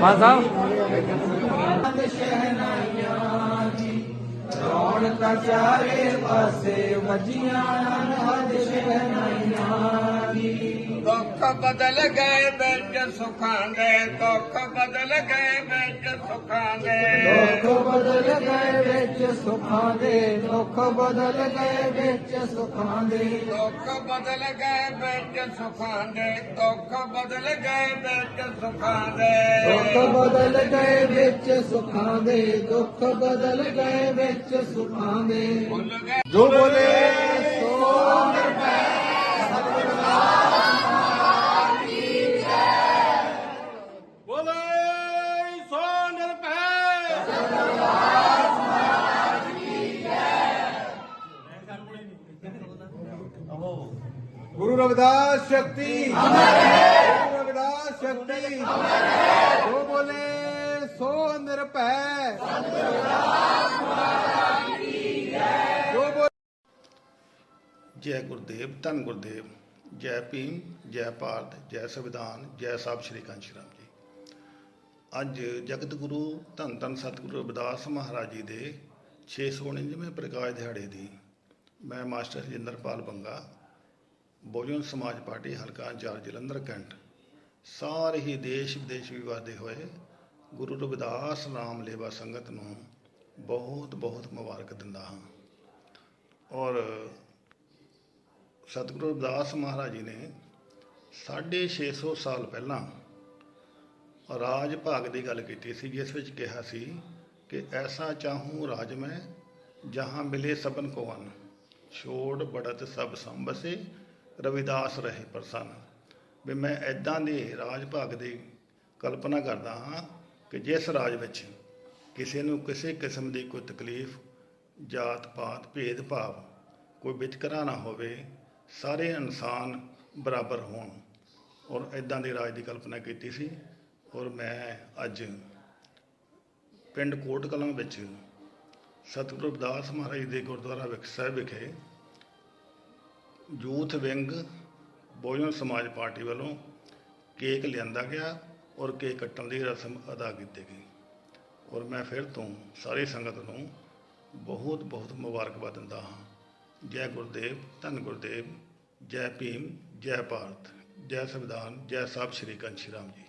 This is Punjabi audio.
Mas का चारे पासे दुख बदल गए बेट सुखांदे दुख बदल गए बेट सुखांदे दुख बदल गए बेच सुखांदे दुख बदल गए बेच सुखांदे दुख बदल गए बेच सुखांदे दुख बदल गए बेच सुखांदे दुख बदल गए बेच सुखांदे दुख बदल गए बेच सुखांदे ਦੇ ਜੋ ਬੋਲੇ ਸੋ ਨਿਰਭੈ। ਸਤਿਗੁਰਾਂ ਕੀ ਜੈ ਬੋਲੇ ਸੋ ਨਿਰਭੈ। ਸਤਿਗੁਰਾਂ ਕੀ ਜੈ। ਗੁਰੂ ਰਵਿਦਾਸ ਸ਼ਕਤੀ। ਅਮਰ ਹੈ ਗੁਰੂ ਰਵਿਦਾਸ ਸ਼ਕਤੀ। ਅਮਰ ਜੈ ਗੁਰਦੇਵ, ਧੰਨ ਗੁਰਦੇਵ, ਜੈ ਭੀਮ, ਜੈ ਭਾਰਤ, ਜੈ ਸੰਵਿਧਾਨ, ਜੈ ਸਾਹਿਬ ਸ਼੍ਰੀ ਕਾਂਸ਼ੀ ਰਾਮ ਜੀ। ਅੱਜ ਜਗਤ ਗੁਰੂ ਧੰਨ ਧੰਨ ਸਤਿਗੁਰੂ ਰਵਿਦਾਸ ਮਹਾਰਾਜ ਜੀ ਦੇ 649ਵੇਂ ਪ੍ਰਕਾਸ਼ ਦਿਹਾੜੇ ਦੀ ਮੈਂ ਮਾਸਟਰ ਰਜਿੰਦਰਪਾਲ ਬੰਗਾ, ਬਹੁਜਨ ਸਮਾਜ ਪਾਰਟੀ ਹਲਕਾ ਇੰਚਾਰਜ ਜਲੰਧਰ ਕੈਂਟ, ਸਾਰੇ ਹੀ ਦੇਸ਼ ਵਿਦੇਸ਼ ਵੀ ਵਿਵਾਦੇ ਹੋਏ ਗੁਰੂ ਰਵਿਦਾਸ ਨਾਮ ਲੇਵਾ ਸੰਗਤ ਨੂੰ ਬਹੁਤ ਬਹੁਤ ਮੁਬਾਰਕ ਦਿੰਦਾ ਹਾਂ। ਔਰ ਸਤਿਗੁਰੂ ਰਵਿਦਾਸ ਮਹਾਰਾਜ ਜੀ ਨੇ 650 ਸਾਲ ਪਹਿਲਾਂ ਰਾਜ ਭਾਗ ਦੀ ਗੱਲ ਕੀਤੀ ਸੀ, ਜਿਸ ਵਿੱਚ ਕਿਹਾ ਸੀ ਕਿ ਐਸਾ ਚਾਹੂੰ ਰਾਜ ਮੈਂ ਜਹਾਂ ਮਿਲੇ ਸਭਨ ਕੋ ਅਨ। ਛੋੜ ਬੜਤ ਸਭ ਸੰਬਸੇ ਰਵਿਦਾਸ ਰਹੇ ਪ੍ਰਸੰਨ। ਵੀ ਮੈਂ ਐਦਾਂ ਦੇ ਰਾਜ ਭਾਗ ਦੀ ਕਲਪਨਾ ਕਰਦਾ ਹਾਂ ਕਿ ਜਿਸ ਰਾਜ ਵਿੱਚ ਕਿਸੇ ਨੂੰ ਕਿਸੇ ਕਿਸਮ ਦੀ ਕੋਈ ਤਕਲੀਫ ਜਾਤ ਪਾਤ ਭੇਦ ਭਾਵ ਕੋਈ ਵਿਤਕਰਾ ਨਾ ਹੋਵੇ ਸਾਰੇ ਇਨਸਾਨ ਬਰਾਬਰ ਹੋਣ। ਔਰ ਇਦਾਂ ਦੇ ਰਾਜ ਦੀ ਕਲਪਨਾ ਕੀਤੀ ਸੀ। ਔਰ ਮੈਂ ਅੱਜ ਪਿੰਡ ਕੋਟ ਕਲਾਂ ਵਿੱਚ ਸਤਿਗੁਰੂ ਦਾਸ ਮਹਾਰਾਜ ਦੇ ਗੁਰਦੁਆਰਾ ਵਿਖ, ਸਾਹਿਬ ਵਿਖੇ ਯੂਥ ਵਿੰਗ ਬਹੁਜਨ ਸਮਾਜ ਪਾਰਟੀ ਵੱਲੋਂ ਕੇਕ ਲਿਆਂਦਾ ਗਿਆ ਔਰ ਕੇਕ ਕੱਟਣ ਦੀ ਰਸਮ ਅਦਾ ਕੀਤੀ ਗਈ। ਔਰ ਮੈਂ ਫਿਰ ਤੋਂ ਸਾਰੀ ਸੰਗਤ ਨੂੰ ਬਹੁਤ ਬਹੁਤ ਮੁਬਾਰਕਬਾਦ ਦਿੰਦਾ ਹਾਂ। ਜੈ ਗੁਰਦੇਵ, ਧੰਨ ਗੁਰਦੇਵ, ਜੈ ਭੀਮ, ਜੈ ਭਾਰਤ, ਜੈ ਸੰਵਿਧਾਨ, ਜੈ ਸਾਹਿਬ ਸ਼੍ਰੀ ਕਾਂਸ਼ੀ ਰਾਮ ਜੀ।